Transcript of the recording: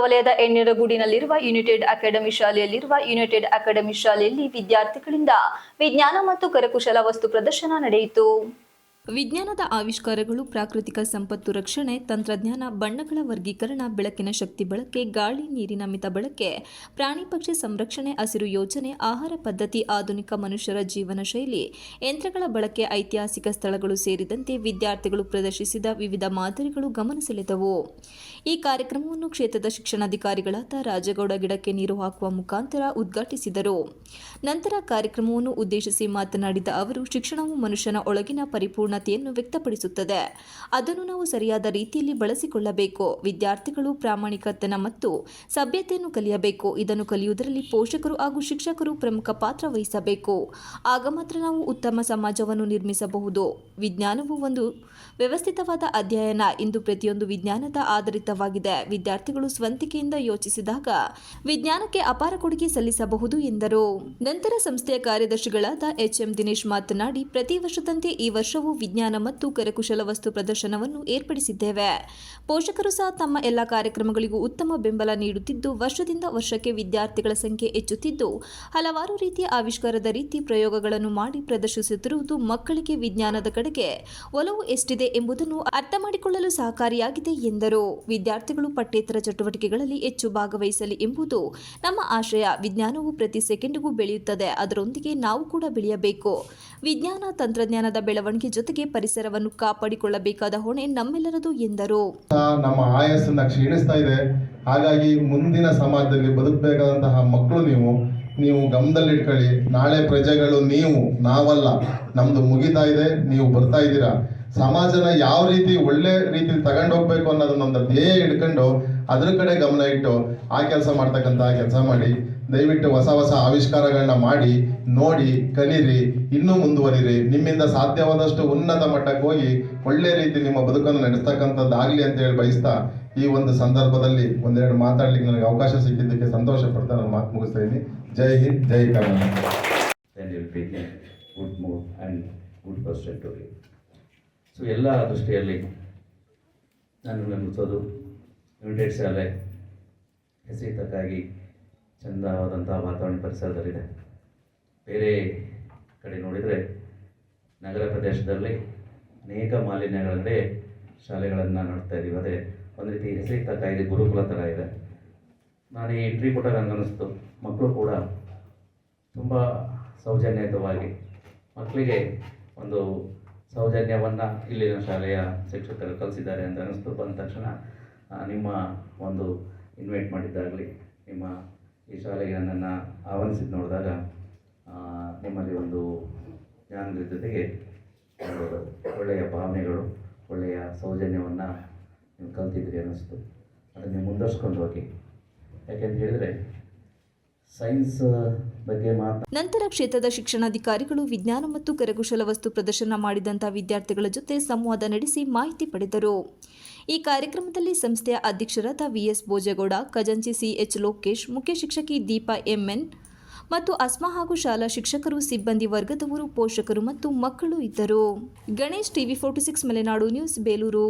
ವಲಯದ ಎಣ್ಣೆರಗೂಡಿನಲ್ಲಿರುವ united academy ಶಾಲೆಯಲ್ಲಿರುವ ಯುನೈಟೆಡ್ ಅಕಾಡೆಮಿ ಶಾಲೆಯಲ್ಲಿ ವಿದ್ಯಾರ್ಥಿಗಳಿಂದ ವಿಜ್ಞಾನ ಮತ್ತು ಕರಕುಶಲ ವಸ್ತು ಪ್ರದರ್ಶನ ನಡೆಯಿತು. ವಿಜ್ಞಾನದ ಆವಿಷ್ಕಾರಗಳು, ಪ್ರಾಕೃತಿಕ ಸಂಪತ್ತು ರಕ್ಷಣೆ, ತಂತ್ರಜ್ಞಾನ ಬಣ್ಣಗಳ ವರ್ಗೀಕರಣ, ಬೆಳಕಿನ ಶಕ್ತಿ ಬಳಕೆ, ಗಾಳಿ, ನೀರಿನ ಮಿತ ಬಳಕೆ, ಪ್ರಾಣಿ ಪಕ್ಷಿ ಸಂರಕ್ಷಣೆ, ಹಸಿರು ಯೋಜನೆ, ಆಹಾರ ಪದ್ಧತಿ, ಆಧುನಿಕ ಮನುಷ್ಯರ ಜೀವನ ಶೈಲಿ, ಯಂತ್ರಗಳ ಬಳಕೆ, ಐತಿಹಾಸಿಕ ಸ್ಥಳಗಳು ಸೇರಿದಂತೆ ವಿದ್ಯಾರ್ಥಿಗಳು ಪ್ರದರ್ಶಿಸಿದ ವಿವಿಧ ಮಾದರಿಗಳು ಗಮನ ಸೆಳೆದವು ಈ ಕಾರ್ಯಕ್ರಮವನ್ನು ಕ್ಷೇತ್ರದ ಶಿಕ್ಷಣಾಧಿಕಾರಿಗಳಾದ ರಾಜಗೌಡ ಗಿಡಕ್ಕೆ ನೀರು ಹಾಕುವ ಮುಖಾಂತರ ಉದ್ಘಾಟಿಸಿದರು. ನಂತರ ಕಾರ್ಯಕ್ರಮವನ್ನು ಉದ್ದೇಶಿಸಿ ಮಾತನಾಡಿದ ಅವರು, ಶಿಕ್ಷಣವು ಮನುಷ್ಯನ ಒಳಗಿನ ಪರಿಪೂರ್ಣತೆಯನ್ನು ವ್ಯಕ್ತಪಡಿಸುತ್ತದೆ. ಅದನ್ನು ನಾವು ಸರಿಯಾದ ರೀತಿಯಲ್ಲಿ ಬಳಸಿಕೊಳ್ಳಬೇಕು. ವಿದ್ಯಾರ್ಥಿಗಳು ಪ್ರಾಮಾಣಿಕತನ ಮತ್ತು ಸಭ್ಯತೆಯನ್ನು ಕಲಿಯಬೇಕು. ಇದನ್ನು ಕಲಿಯುವುದರಲ್ಲಿ ಪೋಷಕರು ಹಾಗೂ ಶಿಕ್ಷಕರು ಪ್ರಮುಖ ಪಾತ್ರ ವಹಿಸಬೇಕು. ಆಗ ಮಾತ್ರ ನಾವು ಉತ್ತಮ ಸಮಾಜವನ್ನು ನಿರ್ಮಿಸಬಹುದು. ವಿಜ್ಞಾನವು ಒಂದು ವ್ಯವಸ್ಥಿತವಾದ ಅಧ್ಯಯನ. ಇಂದು ಪ್ರತಿಯೊಂದು ವಿಜ್ಞಾನದ ಆಧಾರಿತವಾಗಿದೆ. ವಿದ್ಯಾರ್ಥಿಗಳು ಸ್ವಂತಿಕೆಯಿಂದ ಯೋಚಿಸಿದಾಗ ವಿಜ್ಞಾನಕ್ಕೆ ಅಪಾರ ಕೊಡುಗೆ ಸಲ್ಲಿಸಬಹುದು ಎಂದರು. ನಂತರ ಸಂಸ್ಥೆಯ ಕಾರ್ಯದರ್ಶಿಗಳಾದ ಎಚ್ಎಂ ದಿನೇಶ್ ಮಾತನಾಡಿ, ಪ್ರತಿ ವರ್ಷದಂತೆ ಈ ವರ್ಷವೂ ವಿಜ್ಞಾನ ಮತ್ತು ಕರಕುಶಲ ವಸ್ತು ಪ್ರದರ್ಶನವನ್ನು ಏರ್ಪಡಿಸಿದ್ದೇವೆ. ಪೋಷಕರು ಸಹ ತಮ್ಮ ಎಲ್ಲ ಕಾರ್ಯಕ್ರಮಗಳಿಗೂ ಉತ್ತಮ ಬೆಂಬಲ ನೀಡುತ್ತಿದ್ದು, ವರ್ಷದಿಂದ ವರ್ಷಕ್ಕೆ ವಿದ್ಯಾರ್ಥಿಗಳ ಸಂಖ್ಯೆ ಹೆಚ್ಚುತ್ತಿದ್ದು, ಹಲವಾರು ರೀತಿಯ ಆವಿಷ್ಕಾರದ ರೀತಿ ಪ್ರಯೋಗಗಳನ್ನು ಮಾಡಿ ಪ್ರದರ್ಶಿಸುತ್ತಿರುವುದು ಮಕ್ಕಳಿಗೆ ವಿಜ್ಞಾನದ ಕಡೆಗೆ ಒಲವು ಎಷ್ಟಿದೆ ಎಂಬುದನ್ನು ಅರ್ಥ ಮಾಡಿಕೊಳ್ಳಲು ಸಹಕಾರಿಯಾಗಿದೆ ಎಂದರು. ವಿದ್ಯಾರ್ಥಿಗಳು ಪಠ್ಯೇತರ ಚಟುವಟಿಕೆಗಳಲ್ಲಿ ಹೆಚ್ಚು ಭಾಗವಹಿಸಲಿ ಎಂಬುದು ನಮ್ಮ ಆಶಯ. ವಿಜ್ಞಾನವು ಪ್ರತಿ ಸೆಕೆಂಡಿಗೂ ಬೆಳೆಯುತ್ತದೆ, ಅದರೊಂದಿಗೆ ನಾವು ಕೂಡ ಬೆಳೆಯಬೇಕು. ವಿಜ್ಞಾನ ತಂತ್ರಜ್ಞಾನದ ಬೆಳವಣಿಗೆ ಜೊತೆಗೆ ಪರಿಸರವನ್ನು ಕಾಪಾಡಿಕೊಳ್ಳಬೇಕಾದ ಹೊಣೆ ನಮ್ಮೆಲ್ಲರದು ಎಂದರು. ನಮ್ಮ ಆಯಸ್ಸನ್ನ ಕ್ಷೀಣಿಸ್ತಾ ಇದೆ. ಹಾಗಾಗಿ ಮುಂದಿನ ಸಮಾಜದಲ್ಲಿ ಬದುಕಬೇಕಾದಂತಹ ಮಕ್ಕಳು ನೀವು ನೀವು ಗಮನದಲ್ಲಿಟ್ಕೊಳ್ಳಿ. ನಾಳೆ ಪ್ರಜೆಗಳು ನೀವು, ನಾವಲ್ಲ. ನಮ್ದು ಮುಗಿತಾ ಇದೆ, ನೀವು ಬರ್ತಾ ಇದ್ದೀರಾ. ಸಮಾಜನ ಯಾವ ರೀತಿ ಒಳ್ಳೆ ರೀತಿ ತಗೊಂಡು ಹೋಗ್ಬೇಕು ಅನ್ನೋದನ್ನ ಧ್ಯೇಯ ಇಟ್ಕೊಂಡು ಅದ್ರ ಕಡೆ ಗಮನ ಇಟ್ಟು ಆ ಕೆಲಸ ಮಾಡ್ತಕ್ಕಂಥ ಕೆಲಸ ಮಾಡಿ. ದಯವಿಟ್ಟು ಹೊಸ ಹೊಸ ಆವಿಷ್ಕಾರಗಳನ್ನ ಮಾಡಿ, ನೋಡಿ, ಕಲೀರಿ, ಇನ್ನೂ ಮುಂದುವರಿರಿ. ನಿಮ್ಮಿಂದ ಸಾಧ್ಯವಾದಷ್ಟು ಉನ್ನತ ಮಟ್ಟಕ್ಕೆ ಹೋಗಿ ಒಳ್ಳೆ ರೀತಿ ನಿಮ್ಮ ಬದುಕನ್ನು ನಡೆಸ್ತಕ್ಕಂಥದ್ದಾಗಲಿ ಅಂತ ಹೇಳಿ ಬಯಸ್ತಾ ಈ ಒಂದು ಸಂದರ್ಭದಲ್ಲಿ ಒಂದೆರಡು ಮಾತಾಡ್ಲಿಕ್ಕೆ ನನಗೆ ಅವಕಾಶ ಸಿಕ್ಕಿದ್ದಕ್ಕೆ ಸಂತೋಷ ಪಡ್ತಾ ನಾನು ಮಾತು ಮುಗಿಸ್ತಾ ಇದ್ದೀನಿ. ಜೈ ಹಿಂದ್, ಜೈ ಕರ್ನಾಟಕ. ಸೊ ಎಲ್ಲ ದೃಷ್ಟಿಯಲ್ಲಿ ನಾನು ಗಮನಿಸೋದು ಯುನೈಟೆಡ್ ಶಾಲೆ ಹೆಸರಿತಕ್ಕಾಗಿ ಚಂದವಾದಂಥ ವಾತಾವರಣ ಪರಿಸರದಲ್ಲಿದೆ. ಬೇರೆ ಕಡೆ ನೋಡಿದರೆ ನಗರ ಪ್ರದೇಶದಲ್ಲಿ ಅನೇಕ ಮಾಲಿನ್ಯಗಳಲ್ಲೇ ಶಾಲೆಗಳನ್ನು ನೋಡ್ತಾ ಇದ್ದೀವಿ. ಅದೇ ಒಂದು ರೀತಿ ಹೆಸರಿತಕ್ಕಾಗಿ ಗುರುಕುಲ ಥರ ಇದೆ. ನಾನು ಈ ಎಂಟ್ರಿ ಕೊಟ್ಟಾಗ ನನಗೆ ಅನ್ನಿಸ್ತು ಮಕ್ಕಳು ಕೂಡ ತುಂಬ ಸೌಜನ್ಯಯುತವಾಗಿ ಮಕ್ಕಳಿಗೆ ಒಂದು ಸೌಜನ್ಯವನ್ನು ಇಲ್ಲಿನ ಶಾಲೆಯ ಶಿಕ್ಷಕರು ಕಲಿಸಿದ್ದಾರೆ ಅಂತ ಅನ್ನಿಸ್ತು. ಬಂದ ತಕ್ಷಣ ನಿಮ್ಮ ಒಂದು ಇನ್ವೈಟ್ ಮಾಡಿದ್ದಾಗಲಿ, ನಿಮ್ಮ ಈ ಶಾಲೆಗೆ ನನ್ನನ್ನು ಆಹ್ವಾನಿಸಿದ್ದು ನೋಡಿದಾಗ ನಿಮ್ಮಲ್ಲಿ ಒಂದು ಜ್ಞಾನದ ಜೊತೆಗೆ ಒಳ್ಳೆಯ ಭಾವನೆಗಳು, ಒಳ್ಳೆಯ ಸೌಜನ್ಯವನ್ನು ನೀವು ಕಲ್ತಿದ್ರಿ ಅನ್ನಿಸ್ತು. ಅದನ್ನು ಮುಂದುವರ್ಸ್ಕೊಂಡು ಹೋಗಿ. ಯಾಕೆಂತ ಹೇಳಿದರೆ ಸೈನ್ಸ್ ಬಗ್ಗೆ ಮಾತು ನಂತರ ಕ್ಷೇತ್ರದ ಶಿಕ್ಷಣಾಧಿಕಾರಿಗಳು ವಿಜ್ಞಾನ ಮತ್ತು ಕರಕುಶಲ ವಸ್ತು ಪ್ರದರ್ಶನ ಮಾಡಿದಂಥ ವಿದ್ಯಾರ್ಥಿಗಳ ಜೊತೆ ಸಂವಾದ ನಡೆಸಿ ಮಾಹಿತಿ ಪಡೆದರು. ಈ ಕಾರ್ಯಕ್ರಮದಲ್ಲಿ ಸಂಸ್ಥೆಯ ಅಧ್ಯಕ್ಷರಾದ ವಿಎಸ್ ಭೋಜಗೌಡ, ಖಜಾಂಚಿ ಸಿಎಚ್ ಲೋಕೇಶ್, ಮುಖ್ಯ ಶಿಕ್ಷಕಿ ದೀಪಾ ಎಂಎನ್ ಮತ್ತು ಅಸ್ಮಾ ಹಾಗೂ ಶಾಲಾ ಶಿಕ್ಷಕರು, ಸಿಬ್ಬಂದಿ ವರ್ಗದವರು, ಪೋಷಕರು ಮತ್ತು ಮಕ್ಕಳು ಇದ್ದರು. Ganesh TV forty six, Malenadu news, Belur.